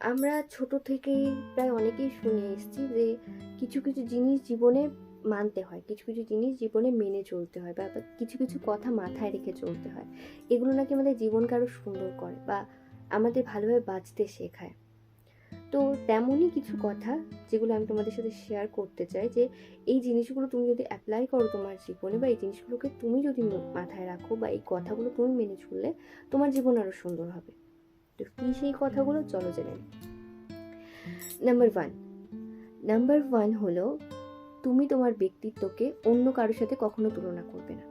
আমরা ছোট থেকেই প্রায় অনেকেই শুনে এসেছি যে কিছু কিছু জিনিস জীবনে মানতে হয়, কিছু কিছু জিনিস জীবনে মেনে চলতে হয় বা কিছু কিছু কথা মাথায় রেখে চলতে হয়। এগুলো নাকি আমাদের জীবনকে আরও সুন্দর করে বা আমাদের ভালোভাবে বাঁচতে শেখায়। তো তেমনই কিছু কথা যেগুলো আমি তোমাদের সাথে শেয়ার করতে চাই যে এই জিনিসগুলো তুমি যদি অ্যাপ্লাই করো তোমার জীবনে বা এই জিনিসগুলোকে তুমি যদি মাথায় রাখো বা এই কথাগুলো তুমি মেনে চললে তোমার জীবন আরও সুন্দর হবে। তো কী সেই কথাগুলো? চলো জেনে নাম্বার ওয়ান নাম্বার ওয়ান হলো, তুমি তোমার ব্যক্তিত্বকে অন্য কারোর সাথে কখনো তুলনা করবে না।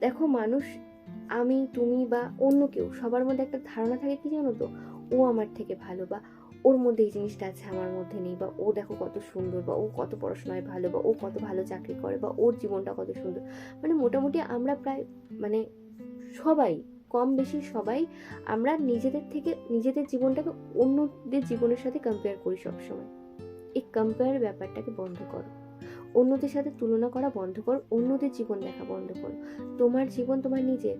দেখো মানুষ, আমি, তুমি বা অন্য কেউ, সবার মধ্যে একটা ধারণা থাকে কি জানো তো? ও আমার থেকে ভালো বা ওর মধ্যে এই জিনিসটা আছে আমার মধ্যে নেই বা ও দেখো কত সুন্দর বা ও কত পড়াশোনায় ভালো বা ও কত ভালো চাকরি করে বা ওর জীবনটা কত সুন্দর। মানে মোটামুটি আমরা প্রায় মানে সবাই কম বেশি সবাই আমরা নিজেদের থেকে, নিজেদের জীবনটাকে অন্যদের জীবনের সাথে কম্পেয়ার করি সবসময়। এই কম্পেয়ার ব্যাপারটাকে বন্ধ করো। অন্যদের সাথে তুলনা করা বন্ধ করো, অন্যদের জীবন দেখা বন্ধ করো। তোমার জীবন তোমার নিজের।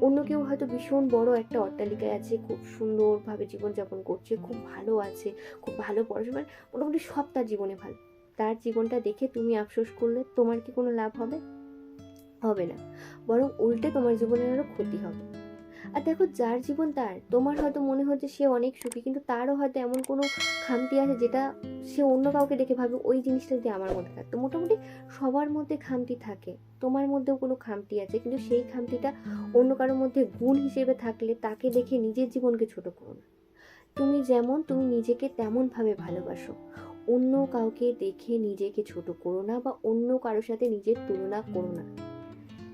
অন্য কেউ হয়তো ভীষণ বড় একটা অট্টালিকায় আছে, খুব সুন্দরভাবে জীবনযাপন করছে, খুব ভালো আছে, খুব ভালো পড়াশোনা মোটামুটি সব তার জীবনে ভালো। তার জীবনটা দেখে তুমি আফসোস করলে তোমার কি কোনো লাভ হবে? হবে না। বরং উল্টে তোমার জীবনের আরও ক্ষতি হবে। আর দেখো যার জীবন তার। তোমার হয়তো মনে হচ্ছে সে অনেক সুখী, কিন্তু তারও হয়তো এমন কোনো খামতি আছে যেটা সে অন্য কাউকে দেখে ভাবে, ওই জিনিসটা যদি আমার মধ্যে থাকতো মোটামুটি সবার মধ্যে খামতি থাকে। তোমার মধ্যেও কোনো খামতি আছে, কিন্তু সেই খামতিটা অন্য কারোর মধ্যে গুণ হিসেবে থাকলে তাকে দেখে নিজের জীবনকে ছোট করো না। তুমি যেমন, তুমি নিজেকে তেমনভাবে ভালোবাসো। অন্য কাউকে দেখে নিজেকে ছোট করো না বা অন্য কারোর সাথে নিজের তুলনা করো না।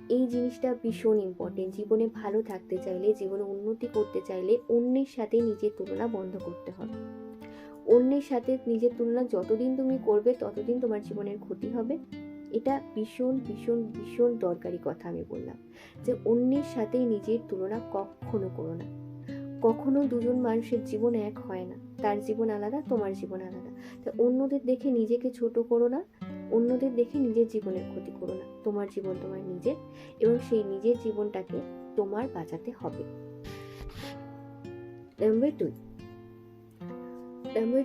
এই জিনিসটা ভীষণ ইম্পর্টেন্ট জীবনে ভালো থাকতে চাইলে, জীবনে উন্নতি করতে চাইলে অন্যের সাথে নিজের তুলনা বন্ধ করতে হবে। অন্যের সাথে নিজের তুলনা যতদিন তুমি করবে, ততদিন তোমার জীবনের ক্ষতি হবে। এটা ভীষণ ভীষণ ভীষণ দরকারি কথা আমি বললাম। যে অন্যের সাথেই নিজের তুলনা কখনো করো না। কখনো দুজন মানুষের জীবন এক হয় না। তার জীবন আলাদা, তোমার জীবন আলাদা। তা অন্যদের দেখে নিজেকে ছোট করো না। অন্যদের দেখে নিজের জীবনের ক্ষতি করো না। তোমার জীবন তোমার নিজের এবং সেই নিজের জীবনটাকে তোমার বাঁচাতে হবে। নাম্বার দুই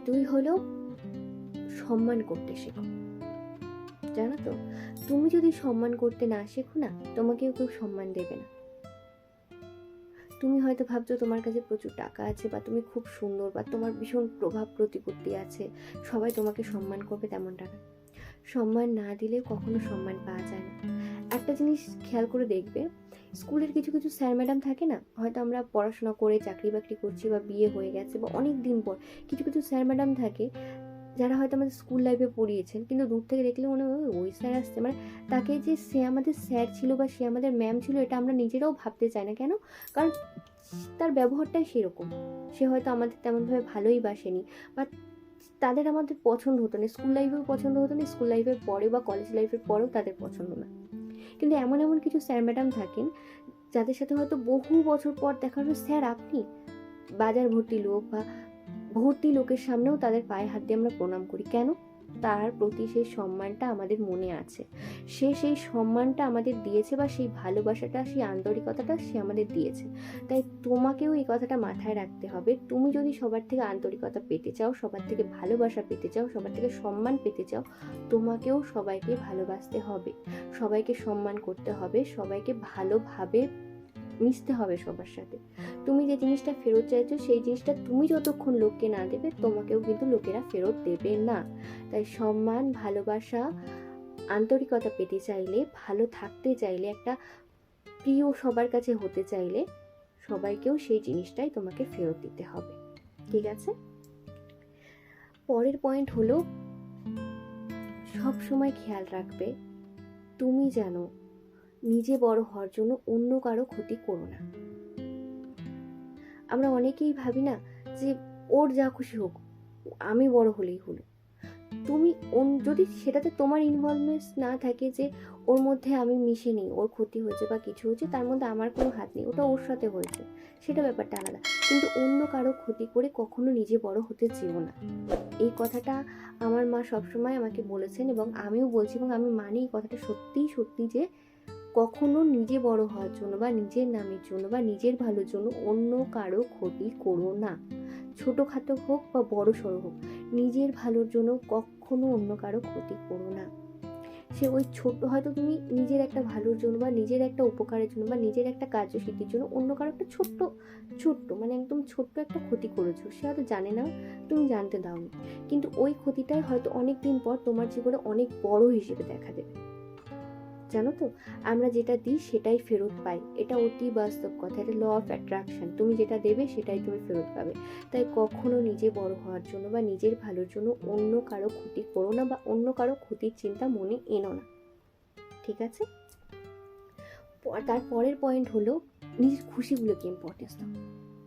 দুই হলো সম্মান করতে শেখো। জানো তো, তুমি যদি সম্মান করতে না শেখো না, তোমাকেও কেউ সম্মান দেবে না। তুমি হয়তো ভাবছ তোমার কাছে প্রচুর টাকা আছে বা তুমি খুব সুন্দর বা তোমার ভীষণ প্রভাব প্রতিপত্তি আছে, সবাই তোমাকে সম্মান করবে তেমনটা না। সম্মান না দিলে কখনো সম্মান পাওয়া যায় না। একটা জিনিস খেয়াল করে দেখবে, স্কুলের কিছু কিছু স্যার ম্যাডাম থাকে না, হয়তো আমরা পড়াশোনা করে চাকরি বাকরি করছি বা বিয়ে হয়ে গেছে বা অনেক দিন পর কিছু কিছু স্যার ম্যাডাম থাকে, যারা হয়তো আমাদের স্কুল লাইফে পড়িয়েছেন কিন্তু দূর থেকে দেখলে মনে হয়, ওই স্যার আসছে। মানে তাকে যে সে আমাদের স্যার ছিল বা সে আমাদের ম্যাম ছিল, এটা আমরা নিজেরাও ভাবতে চাই না কেন? কারণ তার ব্যবহারটাই সেরকম। সে হয়তো আমাদের তেমনভাবে ভালোই বাসেনি বা তাদের আমাদের পছন্দ হতো না। স্কুল লাইফেও পছন্দ হতো না, স্কুল লাইফের পরে বা কলেজ লাইফের পরেও তাদের পছন্দ না। কিন্তু এমন এমন কিছু স্যার ম্যাডাম থাকেন, যাদের সাথে হয়তো বহু বছর পর দেখা হলো স্যার আপনি বাজার ভর্তি লোক বা ভর্তি লোকের সামনেও তাদের পায়ে হাত দিয়ে আমরা প্রণাম করি। কেন? তার প্রতি সেই সম্মানটা আমাদের মনে আছে। সে সেই সম্মানটা আমাদের দিয়েছে বা সেই ভালোবাসাটা, সেই আন্তরিকতাটা সে আমাদের দিয়েছে। তাই তোমাকেও এই কথাটা মাথায় রাখতে হবে। তুমি যদি সবার থেকে আন্তরিকতা পেতে চাও, সবার থেকে ভালোবাসা পেতে চাও, সবার থেকে সম্মান পেতে চাও, তোমাকেও সবাইকে ভালোবাসতে হবে। সবাইকে সম্মান করতে হবে, সবাইকে ভালোভাবে মিশতে হবে সবার সাথে। তুমি যে জিনিসটা ফেরত চাইছো, সেই জিনিসটা তুমি যতক্ষণ লোককে না দেবে, তোমাকেও কিন্তু লোকেরা ফেরত দেবে না। তাই সম্মান, ভালোবাসা, আন্তরিকতা পেতে চাইলে, ভালো থাকতে চাইলে, একটা প্রিয় সবার কাছে হতে চাইলে, সবাইকেও সেই জিনিসটাই তোমাকে ফেরত দিতে হবে। ঠিক আছে? পরের পয়েন্ট হলো সব সময় খেয়াল রাখবে, তুমি জানো নিজে বড় হওয়ার জন্য অন্য কারও ক্ষতি করো না। আমরা অনেকেই ভাবি না যে ওর যা খুশি হোক, আমি বড় হলেই হলো। তুমি যদি সেটাতে তোমার ইনভলভমেন্ট না থাকে যে ওর মধ্যে আমি মিশে নেই, ওর ক্ষতি হয়েছে বা কিছু হয়েছে, তার মধ্যে আমার কোনো হাত নেই, ওটা ওর সাথে হয়েছে, সেটা ব্যাপারটা আলাদা। কিন্তু অন্য কারও ক্ষতি করে কখনো নিজে বড় হতে চেও না। এই কথাটা আমার মা সবসময় আমাকে বলেছেন এবং আমিও বলছি এবং আমি মানি এই কথাটা সত্যিই সত্যি যে কখনো নিজে বড় হওয়ার জন্য বা নিজের নামের জন্য বা নিজের ভালোর জন্য অন্য কারও ক্ষতি করো না। ছোটোখাটো হোক বা বড় সড়ো হোক, নিজের ভালোর জন্য কখনো অন্য কারও ক্ষতি করো না। সে ওই ছোট, হয়তো তুমি নিজের একটা ভালোর জন্য বা নিজের একটা উপকারের জন্য বা নিজের একটা কার্যসিদ্ধির জন্য অন্য কারও একটা ছোট্ট ছোট্ট মানে একদম ছোট্ট একটা ক্ষতি করেছ। সে হয়তো জানে না, তুমি জানতে দাওনি। কিন্তু ওই ক্ষতিটাই হয়তো অনেক দিন পর তোমার জীবনে অনেক বড় হিসেবে দেখা দেবে। জানো তো? আমরা যেটা দিই সেটাই ফেরত পাই। এটা অতি বাস্তব কথা। এটা ল অফ অ্যাট্রাকশন তুমি যেটা দেবে সেটাই তুমি ফেরত পাবে। তাই কখনো নিজে বড় হওয়ার জন্য বা নিজের ভালোর জন্য অন্য কারও ক্ষতি করো না বা অন্য কারও ক্ষতির চিন্তা মনে এনো না। ঠিক আছে? তার পরের পয়েন্ট হলো নিজের খুশিগুলোকে ইম্পর্টেন্স দাও।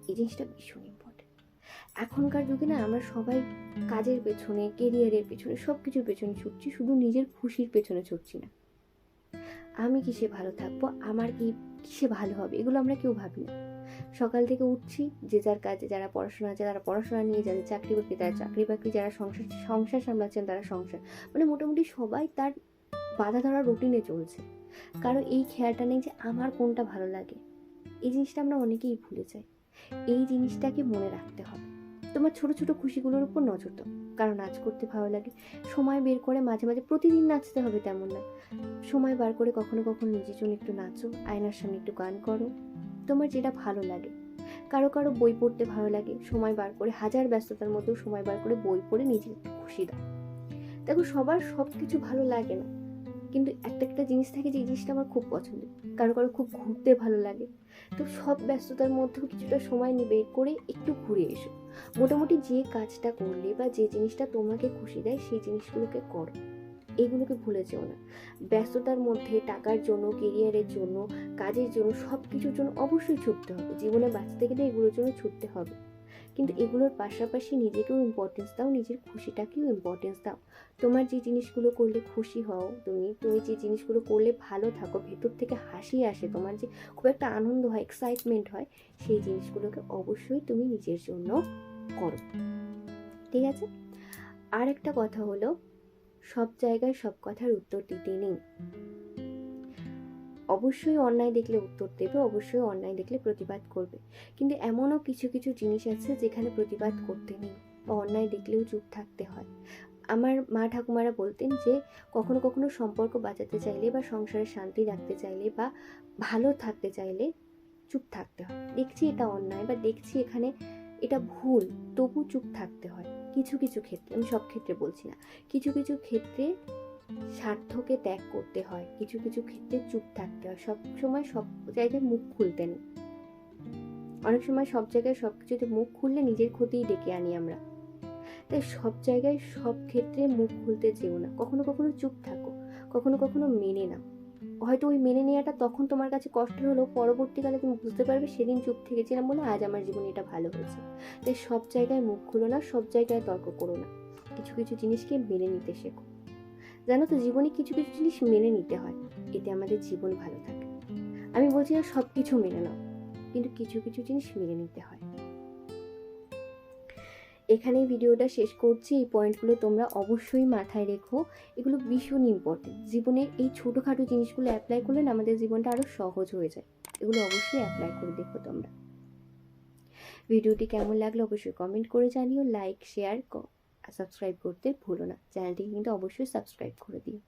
এই জিনিসটা ভীষণ ইম্পর্টেন্ট এখনকার যুগে না আমরা সবাই কাজের পেছনে কেরিয়ারের পেছনে সব কিছুর পেছনে ছুটছি। শুধু নিজের খুশির পেছনে ছুটছি না। আমি কিসে ভালো থাকব? আমার কি কিসে ভালো হবে? এগুলো আমরা কেউ ভাবি না। সকাল থেকে উঠছি, যে যার কাজে যারা পড়াশোনা আছে, তারা পড়াশোনা নিয়ে যাদের চাকরি বাকরি, তারা চাকরি বাকরি, যারা সংসার সংসার সামলাচ্ছেন, তারা সংসার। মানে মোটামুটি সবাই তার বাধা ধরা রুটিনে চলছে। কারণ এই খেয়ালটা নেই যে আমার কোনটা ভালো লাগে। এই জিনিসটা আমরা অনেকেই ভুলে যাই। এই জিনিসটাকে মনে রাখতে হবে। তোমার ছোট ছোট খুশিগুলোর উপর নজর দাও। কারণ নাচ করতে ভালো লাগে। সময় বের করে মাঝে মাঝে প্রতিদিন নাচতে হবে তেমন না। সময় বার করে কখনো কখনো নিজের জন্য একটু নাচো, আয়নার সামনে একটু গান করো। তোমার যেটা ভালো লাগে। কারও কারও বই পড়তে ভালো লাগে। সময় বার করে, হাজার ব্যস্ততার মধ্যেও সময় বার করে বই পড়ে নিজে খুশি দাও। দেখো সবার সব কিছু ভালো লাগে না। কিন্তু একটা একটা জিনিস থাকে যে জিনিসটা আমার খুব পছন্দ। কারও কারও খুব ঘুরতে ভালো লাগে। তো সব ব্যস্ততার মধ্যেও কিছুটা সময় নিয়ে বের করে একটু ঘুরে এসো। মোটামুটি যে কাজটা করলে বা যে জিনিসটা তোমাকে খুশি দেয়, সেই জিনিসগুলোকে করো। এগুলোকে ভুলে যেও না। ব্যস্ততার মধ্যে, টাকার জন্য কেরিয়ারের জন্য, কাজের জন্য সব কিছুর জন্য অবশ্যই ছুটতে হবে। জীবনে বাঁচতে গেলে এগুলোর জন্য ছুটতে হবে। কিন্তু এগুলোর পাশাপাশি নিজেকেও ইম্পর্টেন্স দাও, নিজের খুশিটাকেও ইম্পর্টেন্স দাও। তোমার যে জিনিসগুলো করলে খুশি হও তুমি তুমি যে জিনিসগুলো করলে ভালো থাকো, ভেতর থেকে হাসি আসে, তোমার যে খুব একটা আনন্দ হয় এক্সাইটমেন্ট হয়, সেই জিনিসগুলোকে অবশ্যই তুমি নিজের জন্য করো। ঠিক আছে? আর একটা কথা হলো, সব জায়গায় সব কথার উত্তর দিতে নেই। অবশ্যই অন্যায় দেখলে উত্তর দেবে, অবশ্যই অন্যায় দেখলে প্রতিবাদ করবে। কিন্তু এমনও কিছু কিছু জিনিস আছে যেখানে প্রতিবাদ করতে নেই বা অন্যায় দেখলেও চুপ থাকতে হয়। আমার মা ঠাকুমারা বলতেন যে, কখনো কখনো সম্পর্ক বাঁচাতে চাইলে বা সংসারে শান্তি রাখতে চাইলে বা ভালো থাকতে চাইলে চুপ থাকতে হয়। দেখছি এটা অন্যায় বা দেখছি এখানে এটা ভুল, তবু চুপ থাকতে হয়। কিছু কিছু ক্ষেত্রে, আমি সব ক্ষেত্রে বলছি না। কিছু কিছু ক্ষেত্রে স্বার্থকে ত্যাগ করতে হয়। কিছু কিছু ক্ষেত্রে চুপ থাকতে হয়। সব সময় সব জায়গায় মুখ খুলতে নেই অনেক সময় সব জায়গায় সব কিছুতে মুখ খুললে নিজের ক্ষতিই ডেকে আনি আমরা। তাই সব জায়গায় সব ক্ষেত্রে মুখ খুলতে যেও না। কখনো কখনো চুপ থাকো। কখনো কখনো মেনে নাও। হয়তো ওই মেনে নেওয়াটা তখন তোমার কাছে কষ্ট হলো, পরবর্তীকালে তুমি বুঝতে পারবে সেদিন চুপ থেকেছিলাম বলে আজ আমার জীবনে এটা ভালো হয়েছে। তাই সব জায়গায় মুখ খুলো না, সব জায়গায় তর্ক করো না। কিছু কিছু জিনিসকে মেনে নিতে শেখো। জানো তো জীবনে কিছু কিছু জিনিস মেনে নিতে হয়, এতে আমাদের জীবন ভালো থাকে। আমি বলছি না সব কিছু মেনে নাও, কিন্তু কিছু কিছু জিনিস মেনে নিতে হয়। এখানে ভিডিওটা শেষ করছি, এই পয়েন্টগুলো তোমরা অবশ্যই মাথায় রেখো। এগুলো ভীষণ ইম্পর্টেন্ট জীবনে এই ছোটোখাটো জিনিসগুলো অ্যাপ্লাই করলে না আমাদের জীবনটা আরও সহজ হয়ে যায়। এগুলো অবশ্যই অ্যাপ্লাই করে দেখো তোমরা। ভিডিওটি কেমন লাগল অবশ্যই কমেন্ট করে জানিও লাইক শেয়ার সাবস্ক্রাইব করতে ভুলো না। চ্যানেলটি কিন্তু অবশ্যই সাবস্ক্রাইব করে দিও।